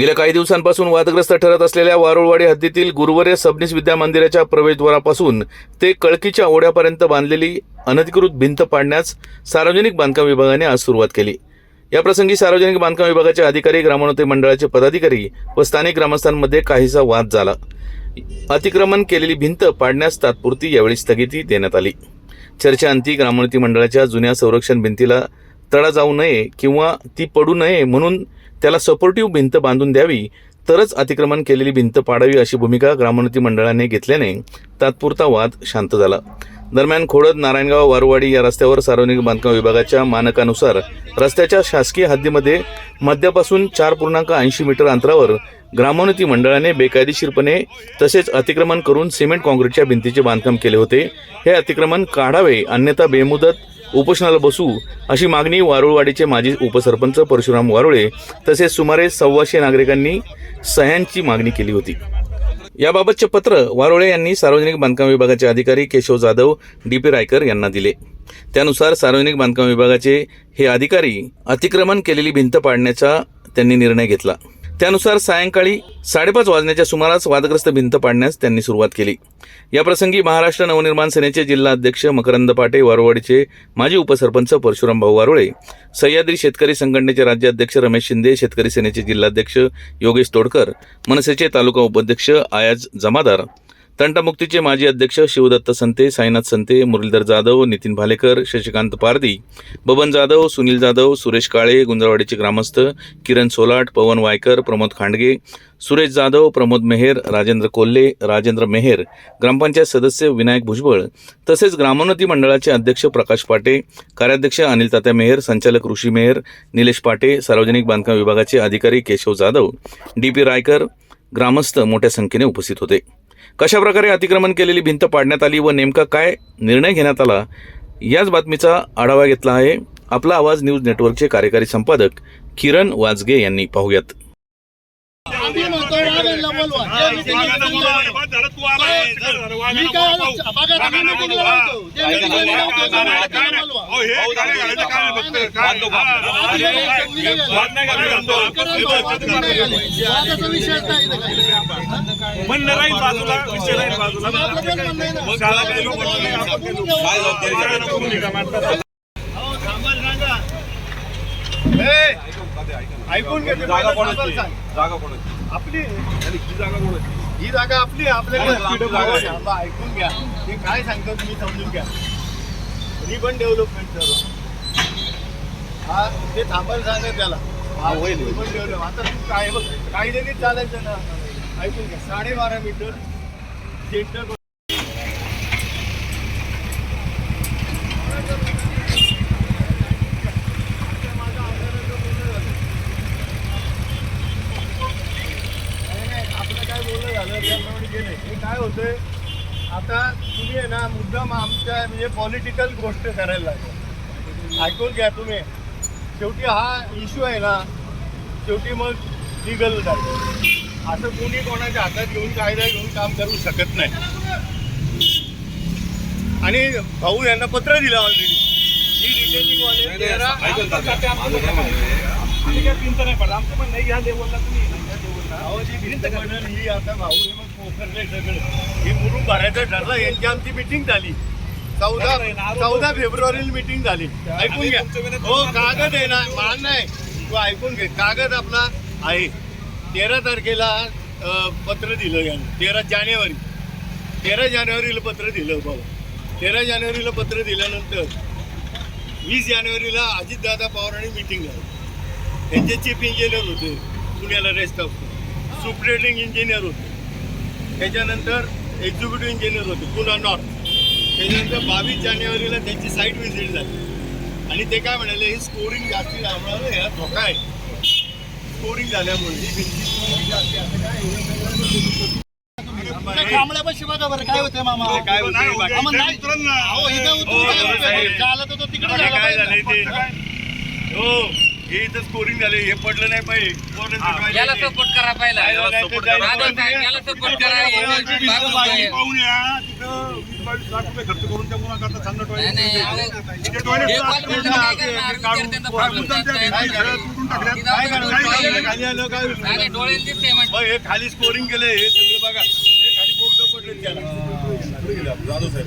गेल्या काही दिवसांपासून वादग्रस्त ठरत असलेल्या वारुळवाडी हद्दीतील गुरुवर्य सबनीस विद्या मंदिराच्या प्रवेशद्वारापासून ते कळकीच्या ओढ्यापर्यंत बांधलेली अनधिकृत भिंत पाडण्यास सार्वजनिक बांधकाम विभागाने आज सुरुवात केली. याप्रसंगी सार्वजनिक बांधकाम विभागाचे अधिकारी ग्रामोन्नती मंडळाचे पदाधिकारी व स्थानिक ग्रामस्थांमध्ये काहीसा वाद झाला. अतिक्रमण केलेली भिंत पाडण्यास तात्पुरती यावेळी स्थगिती देण्यात आली. चर्चेअंती ग्रामोन्नती मंडळाच्या जुन्या संरक्षण भिंतीला तडा जाऊ नये किंवा ती पडू नये म्हणून त्याला सपोर्टिव्ह भिंत बांधून द्यावी तरच अतिक्रमण केलेली भिंत पाडावी अशी भूमिका ग्रामोन्नती मंडळाने घेतल्याने तात्पुरता वाद शांत झाला. दरम्यान खोडद नारायणगाव वारुवाडी या रस्त्यावर सार्वजनिक बांधकाम विभागाच्या मानकानुसार रस्त्याच्या शासकीय हद्दीमध्ये मध्यापासून चार पूर्णांक ऐंशी मीटर अंतरावर ग्रामोन्नती मंडळाने बेकायदेशीरपणे तसेच अतिक्रमण करून सिमेंट काँक्रीटच्या भिंतीचे बांधकाम केले होते. हे अतिक्रमण काढावे अन्यथा बेमुदत उपोषणाला बसू अशी मागणी वारुळवाडीचे माजी उपसरपंच परशुराम वारुळे तसेच सुमारे सव्वाशे नागरिकांनी सह्यांची मागणी केली होती. याबाबतचे पत्र वारोळे यांनी सार्वजनिक बांधकाम विभागाचे अधिकारी केशव जाधव डी पी रायकर यांना दिले. त्यानुसार सार्वजनिक बांधकाम विभागाचे हे अधिकारी अतिक्रमण केलेली भिंत पाडण्याचा त्यांनी निर्णय घेतला. त्यानुसार सायंकाळी साडेपाच वाजण्याच्या सुमारास वादग्रस्त भिंत पाडण्यास त्यांनी सुरुवात केली. याप्रसंगी महाराष्ट्र नवनिर्माण सेनेचे जिल्हा अध्यक्ष मकरंद पाटे वारवाडीचे माजी उपसरपंच परशुराम भाऊ वारोळे सह्याद्री शेतकरी संघटनेचे राज्याध्यक्ष रमेश शिंदे शेतकरी सेनेचे जिल्हाध्यक्ष योगेश तोडकर मनसेचे तालुका उपाध्यक्ष आयाज जमादार तंटामुक्तीचे माजी अध्यक्ष शिवदत्त संते साईनाथ संते मुरलीधर जाधव नितीन भालेकर शशिकांत पारदी बबन जाधव सुनील जाधव सुरेश काळे गुंजरवाडीचे ग्रामस्थ किरण सोलाट पवन वायकर प्रमोद खांडगे सुरेश जाधव प्रमोद मेहेर राजेंद्र कोल्हे राजेंद्र मेहेर ग्रामपंचायत सदस्य विनायक भुजबळ तसेच ग्रामोन्नती मंडळाचे अध्यक्ष प्रकाश पाटे कार्याध्यक्ष अनिल तात्या मेहेर संचालक ऋषी मेहेर निलेश पाटे सार्वजनिक बांधकाम विभागाचे अधिकारी केशव जाधव डी पी रायकर ग्रामस्थ मोठ्या संख्येने उपस्थित होते. कशा प्रकारे अतिक्रमण केलेली भिंत पाडण्यात आली व नेमका काय निर्णय घेण्यात आला याच बातमीचा आढावा घेतला आहे आपला आवाज न्यूज नेटवर्कचे कार्यकारी संपादक किरण वाजगे यांनी पाहूयात. बोलवा. जे ला बोलवा. मी काय बघा, आम्ही meeting ला लावतो. जे meeting ला लावतो, ते वाघांना बोलवा. वादाचा विषयच नाही इथं काही. म्हणणं राहील बाजूला विषय राहील बाजूला. आपलं पण म्हणणं आहे ना. मग शाळा काही लोक ए, ऐकून घे ते जागा पहिलं कोणाची सांग. जागा कोणाची आपली आणि ही जागा कोणाची? ही जागा आपली आहे, आपल्याकडे जागा आहे. ऐकून घ्या. ते काय सांगतो तुम्ही समजून घ्या. रिबन डेव्हलपमेंट सर्व हा ते थांबायला सांगा त्याला. हा होईल रिबन डेव्हलप आता तू काय बघ चालायचं ना. ऐकून घ्या. साडेबारा मीटर सेंटर आपलं काय बोलणं झालं त्याप्रमाणे गेले हे काय होतंय आता तुम्ही आहे ना मुद्दाम आमच्या म्हणजे पॉलिटिकल गोष्ट करायला लागले. ऐकून घ्या तुम्ही. शेवटी हा इश्यू आहे ना शेवटी मग लिगल जातो असं कोणी कोणाच्या हातात घेऊन कायदा घेऊन काम करू शकत नाही. आणि भाऊ यांना पत्र दिलं ऑलरेडी ही रिटेनिंग वाले तेरा ऐकून जा. माझं काय म्हणणं आहे, आम्ही काय भिंत नाही पडलं आमचं म्हणणं आहे, या लेवलला तुम्ही ही आता पोखरलंय सगळं. हे मुरुम भरायचं ठरलं. यांची आमची मिटिंग झाली. चौदा चौदा फेब्रुवारीला मिटिंग झाली. ऐकून घ्या. हो कागद आहे ना मान नाही. तू ऐकून घे. कागद आपला आहे. तेरा तारखेला पत्र दिलं यानं. तेरा जानेवारी. तेरा जानेवारीला पत्र दिलं भाऊ. तेरा जानेवारीला पत्र दिल्यानंतर वीस जानेवारीला अजितदादा पवारांनी मिटिंग झाली. त्यांचे चीफ इंजिनियर होते पुण्याला रेस्ट हाऊस सुपरेटिंग इंजिनियर होते. त्याच्यानंतर एक्झिक्युटिव्ह इंजिनियर होते पुन्हा नॉर्थ त्याच्यानंतर बावीस जानेवारीला त्यांची साईट व्हिजिट झाली. आणि ते काय म्हणाले हे स्कोरिंग जास्ती झाल्यामुळे ह्याला धोका आहे. स्कोरिंग झाल्यामुळे ही काय होतंय मामा? काय नाही, आम्हाला नाही. हो, आहे? हो, झालं तर तो तिकडे हो. हे इथं स्कोरिंग झाले हे पडलं नाही पाहिजे. याला. सपोर्ट करा पहिला. याला सपोर्ट करा. पाहून या, तिथं वीस बावीस लाख रुपये खर्च करून त्या चांगलं टॉयलेट खाली आलं स्कोरिंग केलं हे सगळं बघा. हे खाली बोर्ड पडले त्याला. जाधव साहेब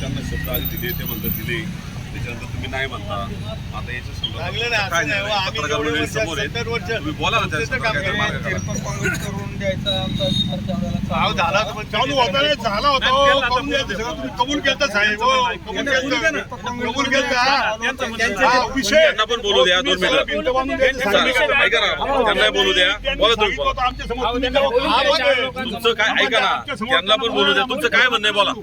त्यांना शब्द आधी दिले ते म्हणतात दिले. त्याच्यानंतर तुम्ही नाही म्हणता. आता याच्या संदर्भात लागलं नाही, असं काय नाही, नाही, हो, आम्ही पत्रकार जेवढे मंडळी वर्ष, समोर आहे. सत्तर वर्ष, तुम्ही बोला ना त्याचं त्याचं काम काहीतरी मार्ग काढा. भाव झाला तर पण चालू होता रे, झाला होता हो, कबूल केलं सगळं तुम्ही कबूल केलं साहेब हो, कबूल केलं कबूल केलं हा विषय. त्यांना पण बोलू द्या दोन मिनिटं. भिंत बांधून द्यायचं चालेल, सांगितलं. ऐका ना त्यांना बोलू द्या. बोला तुम्ही बोला. आमच्यासमोर तुम्ही जेव्हा- हा, बोल रे. तुमचं काय ऐका ना. त्यांना पण बोलू द्या. तुमचं काय म्हणणं आहे. बोलू.